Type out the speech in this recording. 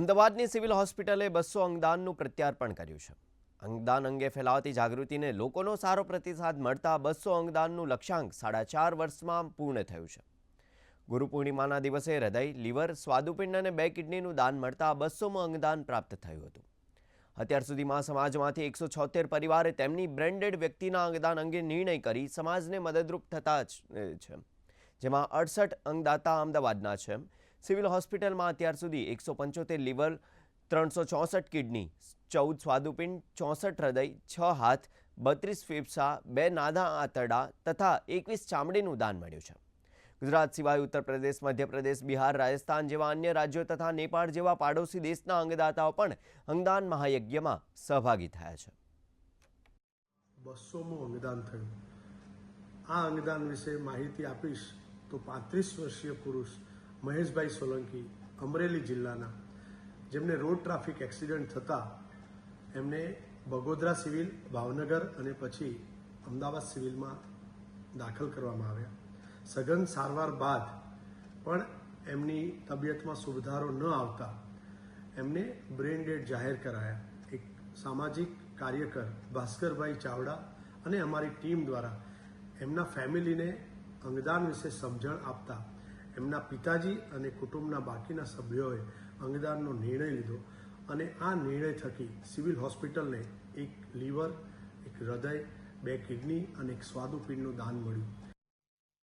અમદાવાદની સિવિલ હોસ્પિટલે બસો અંગદાનનું પ્રત્યાર્પણ કર્યું છે. અંગદાન અંગે ફેલાવતી જાગૃતિને લોકોનો સારો પ્રતિસાદ મળતા બસો અંગદાનનું લક્ષ્યાંક સાડા ચાર વર્ષમાં પૂર્ણ થયું છે. ગુરુ પૂર્ણિમાના દિવસે હૃદય, લીવર, સ્વાદુપિંડ અને બે કિડનીનું દાન મળતા બસોમાં અંગદાન પ્રાપ્ત થયું હતું. અત્યાર સુધીમાં સમાજમાંથી એકસો છોતેર પરિવારે તેમની બ્રેન્ડેડ વ્યક્તિના અંગદાન અંગે નિર્ણય કરી સમાજને મદદરૂપ થતા છે. જેમાં અડસઠ અંગદાતા અમદાવાદના છે. સિવિલ હોસ્પિટલમાં અત્યાર સુધી એકસો પંચોતેર લીવર, ત્રણસો ચોસઠ કિડની, ચૌદ સ્વાદુપિંડ, ચોસઠ હૃદય, છ હાથ, બત્રીસ ફેફસા, બે નાદા આંતરડા તથા એકવીસ ચામડીનું દાન મળ્યું છે. ગુજરાત સિવાય ઉત્તર પ્રદેશ, મધ્યપ્રદેશ, બિહાર, રાજસ્થાન જેવા અન્ય રાજ્યો તથા નેપાળ જેવા પાડોશી દેશના અંગદાતાઓ પણ અંગદાન મહાયજ્ઞમાં સહભાગી થયા છે. બસોમાં અંગદાન થયું. આ અંગદાન વિશે માહિતી આપીશ તો પાંત્રીસ વર્ષીય પુરુષ મહેશભાઈ સોલંકી અમરેલી જિલ્લાના, જેમને રોડ ટ્રાફિક એક્સિડન્ટ થતાં એમને બગોદરા સિવિલ, ભાવનગર અને પછી અમદાવાદ સિવિલમાં દાખલ કરવામાં આવ્યા. સઘન સારવાર બાદ પણ એમની તબિયતમાં સુધારો ન આવતા એમને બ્રેન ડેડ જાહેર કરાયા. એક સામાજિક કાર્યકર ભાસ્કરભાઈ ચાવડા અને અમારી ટીમ દ્વારા એમના ફેમિલીને અંગદાન વિશે સમજણ આપતા એમના પિતાજી અને કુટુંબના બાકીના સભ્યોએ અંગદાનનો નિર્ણય લીધો અને આ નિર્ણય થકી સિવિલ હોસ્પિટલને એક લીવર, એક હૃદય, બે કિડની અને એક સ્વાદુપિંડનું દાન મળ્યું.